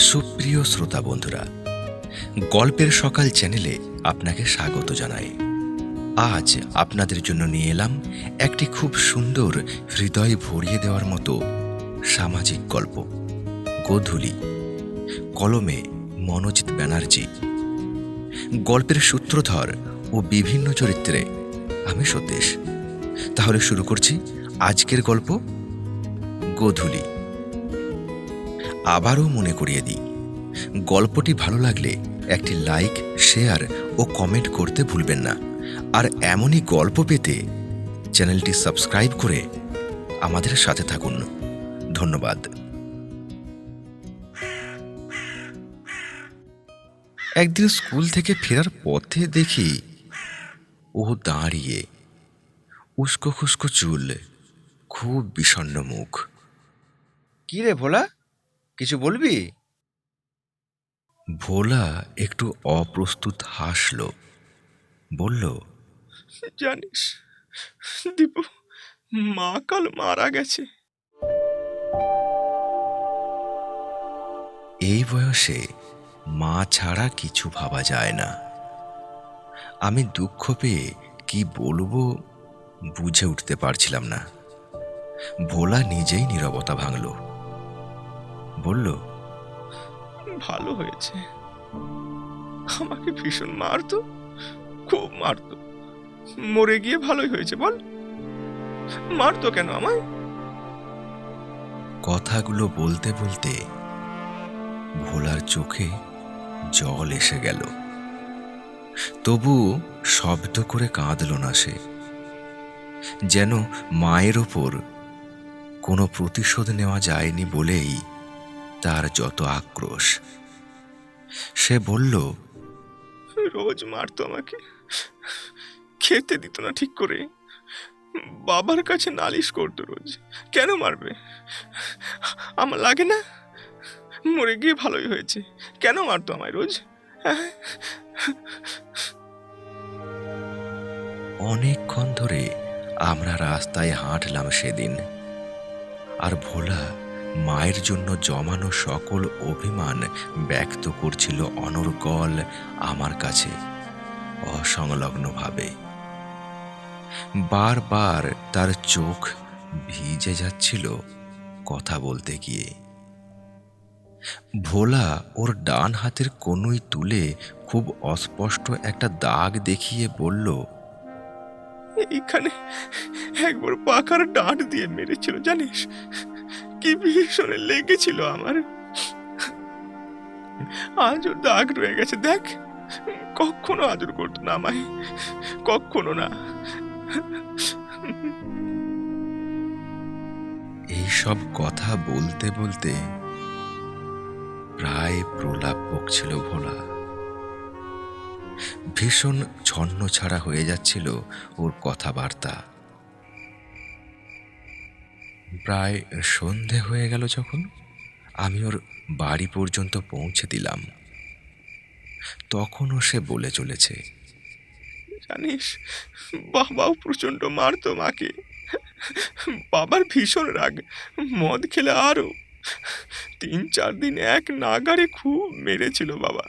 সুপ্রিয় শ্রোতা বন্ধুরা, গল্পের সকাল চ্যানেলে আপনাকে স্বাগত জানাই। আজ আপনাদের জন্য নিয়ে এলাম একটি খুব সুন্দর হৃদয় ভরিয়ে দেওয়ার মতো সামাজিক গল্প। গোধূলি, কলমে মনোজিৎ ব্যানার্জি। গল্পের সূত্রধর ও বিভিন্ন চরিত্রে আমি সতীশ। তাহলে শুরু করছি আজকের গল্প, গোধূলি। আবারও মনে করিয়ে দিই। গল্পটি ভালো লাগলে একটি লাইক, শেয়ার ও কমেন্ট করতে ভুলবেন না। আর এমনই গল্প পেতে চ্যানেলটি সাবস্ক্রাইব করে আমাদের সাথে থাকুন। ধন্যবাদ। একদিন স্কুল থেকে ফেরার পথে দেখি ও দাঁড়িয়ে উস্কো খুস্কো চুল, খুব বিষণ্ণ মুখ। কি রে ভোলা? কিছু বলবি? ভোলা একটু অপ্রস্তুত হাসল। বলল জানিস দীপু মা কাল মারা গেছে। এই বয়সে মা ছাড়া কিছু ভাবা যায় না। আমি দুঃখ পেয়ে কি বলব বুঝে উঠতে পারছিলাম না। ভোলা নিজেই নীরবতা ভাঙল। বলল ভালো হয়েছে। আমাকে ভীষণ মারতো খুব মারতো। মরে গিয়ে ভালোই হয়েছে বল। মারতো কেন আমায়? কথাগুলো বলতে বলতে ভোলার চোখে জল এসে গেল। তবু শব্দ করে কাঁদল না সে যেন মায়ের ওপর কোনো প্রতিশোধ নেওয়া যায়নি বলেই তার যত আক্রোশ। সে বলল, রোজ মারতো আমাকে। খেতে দিত না ঠিক করে। বাবার কাছে নালিশ করতো রোজ। কেন মারবে? আমার লাগে না? মরে গিয়ে ভালোই হয়েছে। কেন মারতো আমায় রোজ? হ্যাঁ? অনেকক্ষণ ধরে আমরা রাস্তায় হাঁটলাম সেদিন। আর ভোলা মায়ের জন্য জমানো সকল অভিমান ব্যক্ত করছিল অনর্গল আমার কাছে অসংলগ্নভাবে। বারবার তার চোখ ভিজে যাচ্ছিল কথা বলতে গিয়ে। ভোলা ওর ডান হাতের কনুই তুলে খুব অস্পষ্ট একটা দাগ দেখিয়ে বলল এইখানে একবার পাখার ডাঁট দিয়ে মেরেছিল, জানিস? কি ভীষণে লেগেছিল আমার। দাগ রয়ে গেছে, দেখ। কখনো আদর করতো না আমায়, কখনো না। এইসব কথা বলতে বলতে প্রায় প্রলাপ বকছিল ভোলা। ভীষণ ছন্ন ছাড়া হয়ে যাচ্ছিল ওর কথাবার্তা। প্রায় সন্ধে হয়ে গেল যখন আমি ওর বাড়ি পর্যন্ত পৌঁছে দিলাম। তখনও সে বলে চলেছে, জানিস, বাবাও প্রচণ্ড মারতো মাকে। বাবার ভীষণ রাগ, মদ খেলে আরও তিন চার দিন এক নাগারে খুব মেরেছিল বাবা।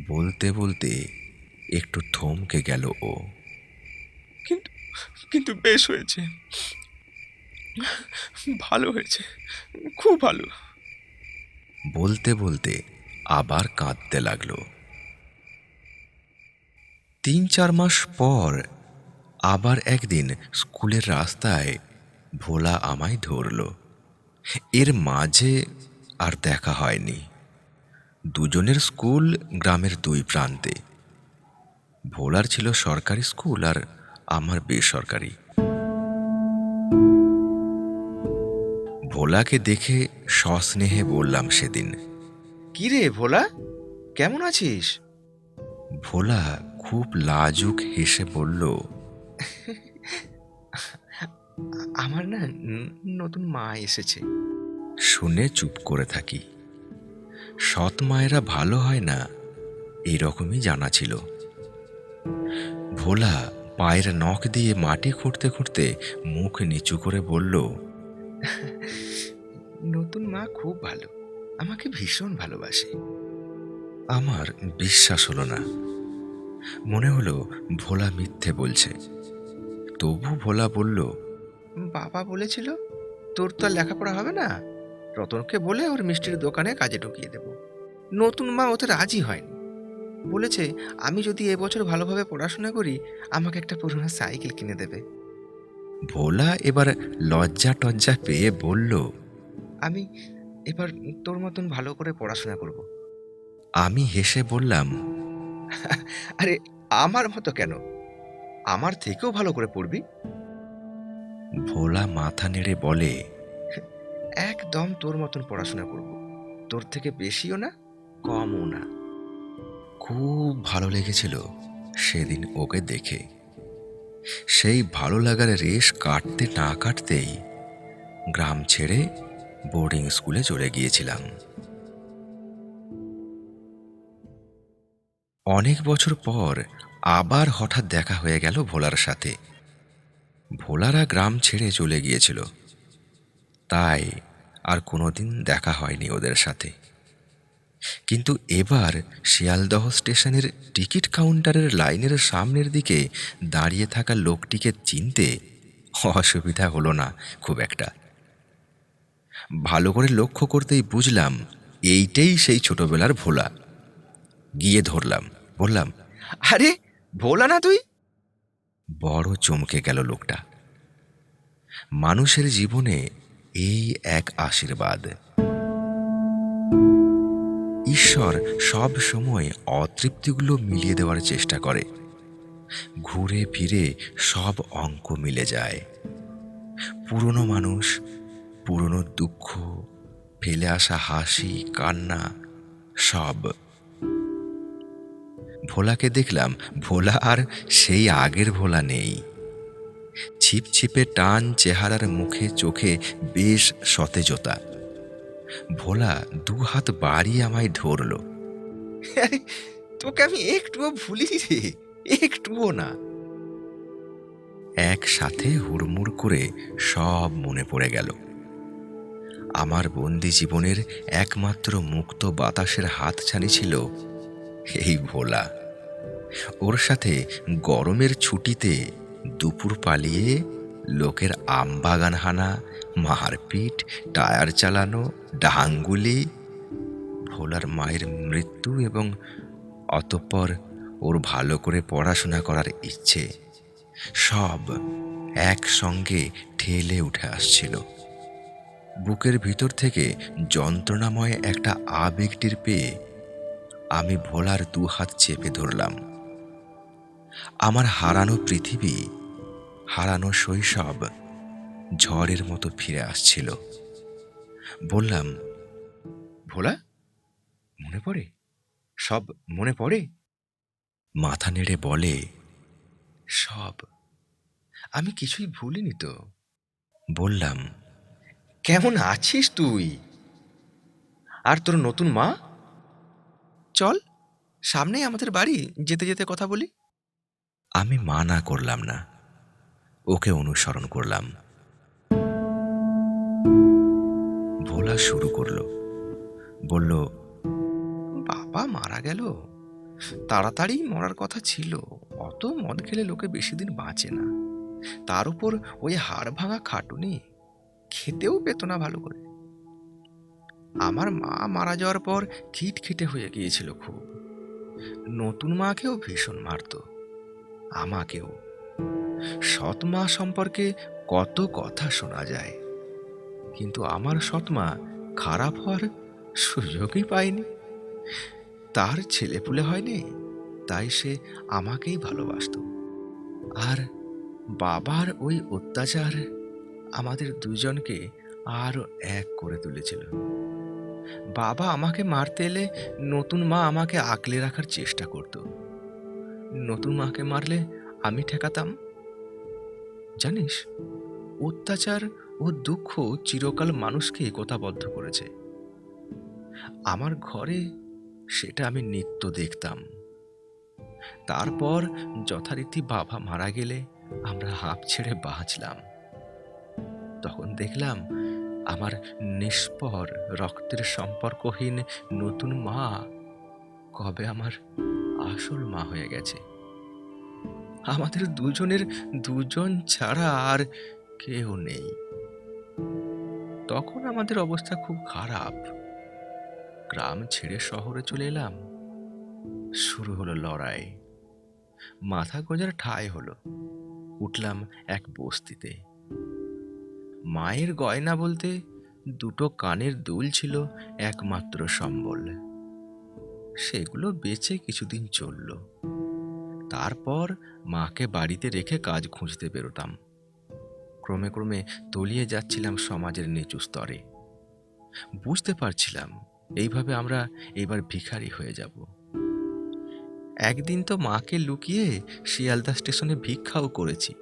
বলতে বলতে একটু থমকে গেল ও। কিন্তু কিন্তু বেশ হয়েছে। ভালো হয়েছে। খুব ভালো। বলতে বলতে আবার কাঁদতে লাগল। তিন চার মাস পর আবার একদিন স্কুলের রাস্তায় ভোলা আমায় ধরল। এর মাঝে আর দেখা হয়নি। দুজনের স্কুল গ্রামের দুই প্রান্তে। ভোলার ছিল সরকারি স্কুল আর আমার বেসরকারি। ভোলাকে দেখে সস্নেহে বললাম সেদিন কি রে ভোলা কেমন আছিস? ভোলা খুব লাজুক হেসে বলল আমার না নতুন মা এসেছে। শুনে চুপ করে থাকি। সৎ মায়েরা ভালো হয় না এইরকমই জানা ছিল। ভোলা পায়ের নখ দিয়ে মাটি খুঁড়তে খুঁড়তে মুখ নিচু করে বলল নতুন মা খুব ভালো আমাকে ভীষণ ভালোবাসে। আমার বিশ্বাস হলো না। মনে হলো ভোলা মিথ্যে বলছে। তবু ভোলা বলল বাবা বলেছিল তোর তো আর লেখাপড়া হবে না? রতনকে বলে ওর মিষ্টির দোকানে কাজে ঢুকিয়ে দেব। নতুন মা ওতে রাজি হয়নি। বলেছে আমি যদি এবছর ভালোভাবে পড়াশোনা করি আমাকে একটা পুরনো সাইকেল কিনে দেবে। ভোলা এবার লজ্জা টজ্জা পেয়ে বলল আমি এবার তোর মতন ভালো করে পড়াশোনা করব। আমি হেসে বললাম আরে আমার মতো কেন? আমার থেকেও ভালো করে পড়বি? ভোলা মাথা নেড়ে বলে একদম তোর মতন পড়াশোনা করব। তোর থেকে বেশিও না, কমও না। খুব ভালো লেগেছিল সেদিন ওকে দেখে। সেই ভালো লাগার রেশ কাটতে না কাটতেই গ্রাম ছেড়ে বোর্ডিং স্কুলে চলে গিয়েছিলাম। অনেক বছর পর আবার হঠাৎ দেখা হয়ে গেল ভোলার সাথে। ভোলারা গ্রাম ছেড়ে চলে গিয়েছিল। তাই আর কোনোদিন দেখা হয়নি ওদের সাথে। কিন্তু এবার শিয়ালদহ স্টেশনের টিকিট কাউন্টারের লাইনের সামনের দিকে দাঁড়িয়ে থাকা লোকটিকে চিনতে অসুবিধা হলো না খুব একটা। ভালো করে লক্ষ্য করতেই বুঝলাম এইটাই সেই ছোটবেলার ভোলা। গিয়ে ধরলাম, বললাম, আরে, ভোলা না তুই? বড় চমকে গেল লোকটা। মানুষের জীবনে এই এক আশীর্বাদ। ঈশ্বর সব সময় অতৃপ্তিগুলো মিলিয়ে দেওয়ার চেষ্টা করে। ঘুরে ফিরে সব অঙ্ক মিলে যায়। পুরনো মানুষ, পুরনো দুঃখ, ফেলে আসা হাসি, কান্না, সব। ভোলাকে দেখলাম, ভোলা আর সেই আগের ভোলা নেই। ছিপছিপে টান চেহারার মুখে চোখে বেশ সতেজতা। ভোলা দু হাত বাড়িয়ে আমায় ধরল। তোকে আমি একটুও ভুলিনি রে, একটুও না। একসাথে হুড়মুড় করে সব মনে পড়ে গেল। আমার বন্দি জীবনের একমাত্র মুক্ত বাতাসের হাতছানি ছিল এই ভোলা। ওর সাথে গরমের ছুটিতে দুপুর পালিয়ে লোকের আম বাগান হানা মারপিট, টায়ার চালানো, ডাঙ্গুলি, ভোলার মায়ের মৃত্যু এবং অতঃপর ওর ভালো করে পড়াশোনা করার ইচ্ছে, সব একসঙ্গে ঠেলে উঠে আসছিল। বুকের ভিতর থেকে যন্ত্রণাময় একটা আবেগটির পেয়ে আমি ভোলার দু হাত চেপে ধরলাম। আমার হারানো পৃথিবী, হারানো শৈশব ঝড়ের মতো ফিরে আসছিল। বললাম, ভোলা, মনে পড়ে? সব মনে পড়ে? মাথা নেড়ে বলে, সব। আমি কিছুই ভুলিনি তো। বললাম, কেমন আছিস তুই? আর তোর নতুন মা? চল, সামনেই আমাদের বাড়ি, যেতে যেতে কথা বলি। আমি মানা করলাম না। ওকে অনুসরণ করলাম। ভোলা শুরু করল। বলল, বাবা মারা গেল। তাড়াতাড়ি মরার কথা ছিল। অত মদ খেলে লোকে বেশি দিন বাঁচে না। তার উপর ওই হাড় ভাঙা খাটুনি খেতেও পেত না ভালো করে। আমার মা মারা যাওয়ার পর খিটখিটে হয়ে গিয়েছিল খুব। নতুন মাকেও ভীষণ মারত। আমাকেও। সৎ মা সম্পর্কে কত কথা শোনা যায়, কিন্তু আমার সৎ মা খারাপ হওয়ার সুযোগই পায়নি। তার ছেলেপুলে হয়নি, তাই সে আমাকেই ভালোবাসতো। আর বাবার ওই অত্যাচার আমাদের দুজনকে আরও এক করে তুলেছিল। বাবা আমাকে মারতে এলে নতুন মা আমাকে আগলে রাখার চেষ্টা করত। নতুন মাকে মারলে আমি ঠেকাতাম। জানিস, অত্যাচার ও দুঃখ চিরকাল মানুষকে একতাবদ্ধ করেছে। আমার ঘরে সেটা আমি নিত্য দেখতাম। তারপর যথারীতি বাবা মারা গেলে আমরা হাঁপ ছেড়ে বাঁচলাম। তখন দেখলাম আমার নিষ্পর রক্তের সম্পর্কহীন নতুন মা কবে আমার আসল মা হয়ে গেছে? আমাদের দুজনের দুজন ছাড়া আর কেউ নেই। তখন আমাদের অবস্থা খুব খারাপ। গ্রাম ছেড়ে শহরে চলে এলাম। শুরু হলো লড়াই। মাথা গোজার ঠাঁই হলো। উঠলাম এক বস্তিতে। মায়ের গয়না বলতে দুটো কানের দুল ছিল একমাত্র সম্বল। সেগুলো বেচে কিছুদিন চলল। তারপর মাকে বাড়িতে রেখে কাজ খুঁজতে বেরোতাম। ক্রমে ক্রমে তলিয়ে যাচ্ছিলাম সমাজের নিচু স্তরে। বুঝতে পারছিলাম, এইভাবে আমরা এবার ভিখারি হয়ে যাব। একদিন তো মাকে লুকিয়ে শিয়ালদা স্টেশনে ভিক্ষাও করেছি।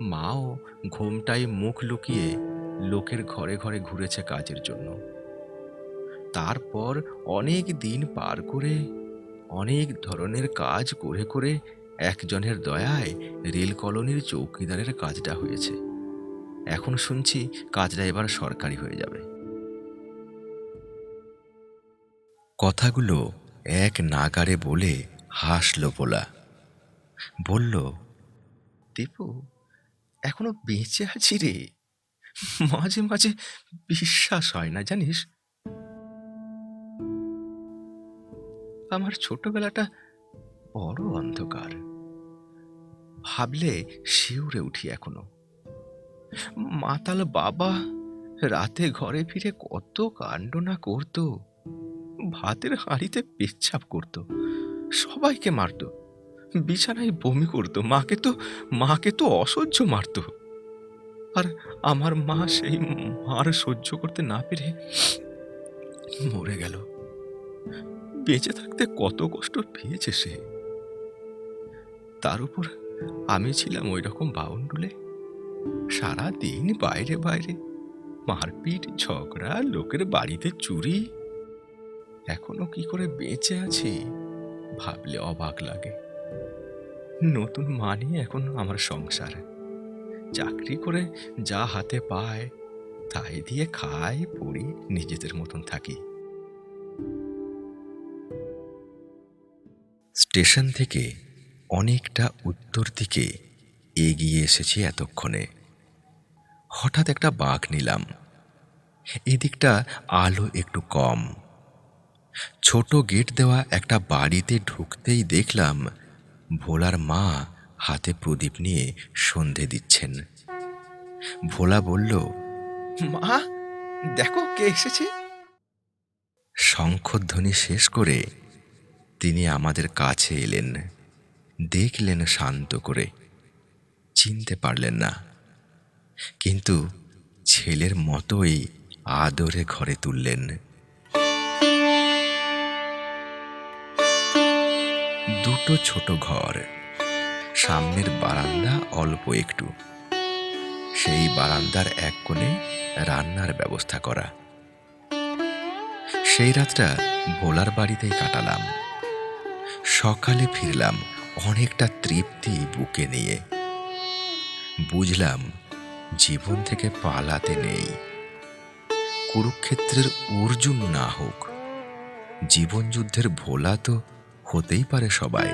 মাও ঘোমটায় মুখ লুকিয়ে লোকের ঘরে ঘরে ঘুরেছে কাজের জন্য। তারপর অনেক দিন পার করে, অনেক ধরনের কাজ করে করে একজনের দয়ায় রেল কলোনির চৌকিদারের কাজটা হয়েছে। এখন শুনছি কাজটা এবার সরকারি হয়ে যাবে। কথাগুলো এক নাগারে বলে হাসল ভোলা বলল দীপু এখনও বেঁচে আছি রে। মাঝে মাঝে বিশ্বাস হয় না, জানিস? আমার ছোটবেলাটা বড় অন্ধকার। ভাবলে শিউরে উঠি এখনও। মাতাল বাবা রাতে ঘরে ফিরে কত কাণ্ড না করতো। ভাতের হাঁড়িতে পেচ্ছাপ করত। সবাইকে মারতো। বিছানায় বমি করতো। মাকে তো মাকে তো অসহ্য মারতো। আর আমার মা সেই মার সহ্য করতে না পেরে মরে গেল। বেঁচে থাকতে কত কষ্ট পেয়েছে সে। তার উপর আমি ছিলাম ওই রকম বাউন্ডুলে। সারা দিন বাইরে বাইরে মারপিট, ঝগড়া, লোকের বাড়িতে চুরি। এখনও কি করে বেঁচে আছি ভাবলে অবাক লাগে। নতুন মানি এখন আমার সংসার। চাকরি করে যা হাতে পায়, তাই দিয়ে খাই, পড়ি, নিজেদের মতন থাকি। স্টেশন থেকে অনেকটা উত্তর দিকে এগিয়ে এসেছি এতক্ষণে। হঠাৎ একটা বাঘ নিলাম। এদিকটা আলো একটু কম। ছোট গেট দেওয়া একটা বাড়িতে ঢুকতেই দেখলাম ভোলার মা হাতে প্রদীপ নিয়ে সন্ধে দিচ্ছেন। ভোলা বলল মা দেখো কে এসেছে? শঙ্খধ্বনি শেষ করে তিনি আমাদের কাছে এলেন। দেখলেন শান্ত করে। চিনতে পারলেন না। কিন্তু ছেলের মতোই আদরে ঘরে তুললেন। দুটো ছোট ঘর। সামনের বারান্দা অল্প একটু। সেই বারান্দার এক কোণে রান্নার ব্যবস্থা করা। সেই রাতটা ভোলার বাড়িতেই কাটালাম। সকালে ফিরলাম অনেকটা তৃপ্তি বুকে নিয়ে। বুঝলাম জীবন থেকে পালাতে নেই। কুরুক্ষেত্রের অর্জুন না হোক, জীবনযুদ্ধের ভোলা তো হতেই পারে সবাই।